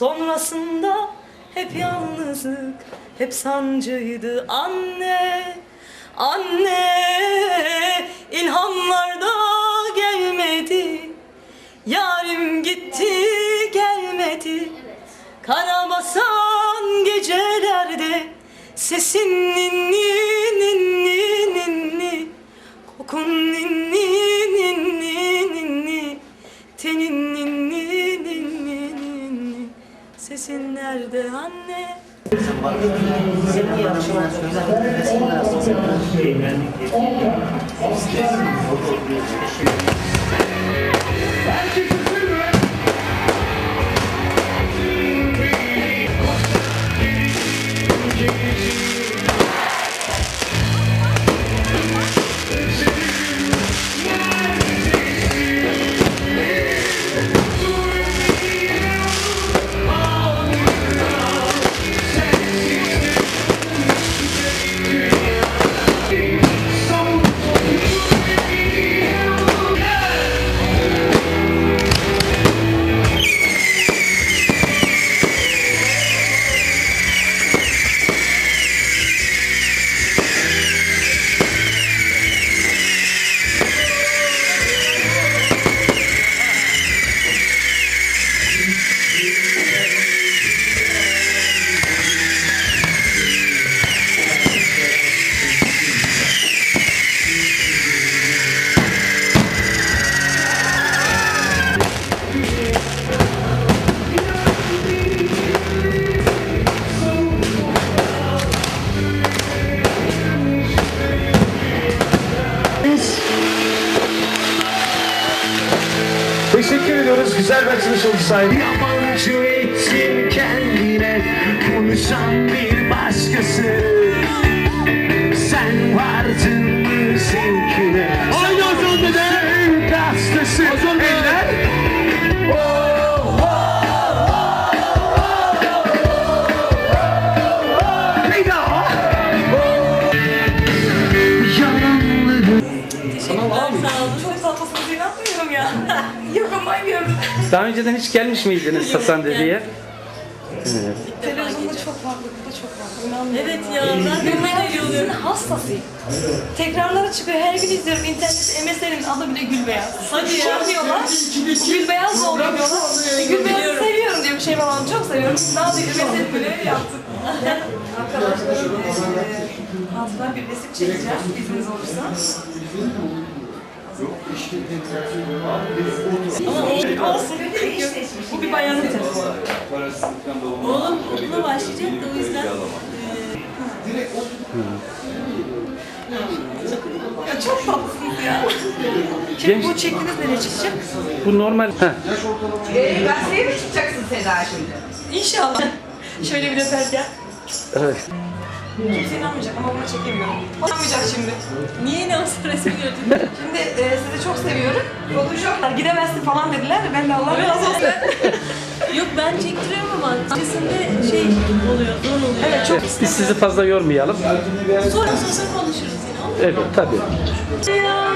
başımda hep yalnızlık, hep sancıydı anne. Anne, ilhamlar da gelmedi. Yarim gitti gelmedi. Kara basan gecelerde sesin ninni ninni ninni kokun ninni sesin nerede anne? Teşekkür ediyoruz. Güzel bir açılış oldu sahibi. Yabancı ettin kendine konuşan bir başkası Sen vardın Gördüm. Daha önceden hiç gelmiş miydiniz Hasan dedeye? Televizyonda çok farklı, burada çok farklı. İnanmıyorum Evet ya, ben de Gülbeyaz'ın hastasıyım. Tekrarları çıkıyor, her gün izliyorum. İnternette MSN'in adı bile Gülbeyaz. Hadi ya. Şey diyorlar, Gülbeyaz oldu diyorlar. E, Gülbeyaz'ı seviyorum diyor bir şey babam, çok seviyorum. Daha da MSN bile yaptık. Arkadaşlarım, eee, altına bir resim çekeceğiz, izniniz olursa. Ama olsun. Bu bir bayanın telefonu. Oğlum okula başlayacak da o yüzden ya çok tatlısınız ya. Şimdi bu çekiniz nereye çıkacak? Bu normal. Heh. Ee, gazeteye mi çıkacaksın Seda şimdi? İnşallah. Şöyle bir öperken. Evet. Kimse inanmayacak ama bunu çekemiyorum. İnanmayacak şimdi. Niye inanmasın resmi gördün? Şimdi e, sizi çok seviyorum. Photoshop gidemezsin falan dediler. Ben de Allah razı olsun. Yok ben çektiriyorum ama öncesinde şey oluyor, zor oluyor. Evet çok Biz sizi fazla yormayalım. Sonra sonra konuşuruz yine. olur mu? Evet tabii. Ya,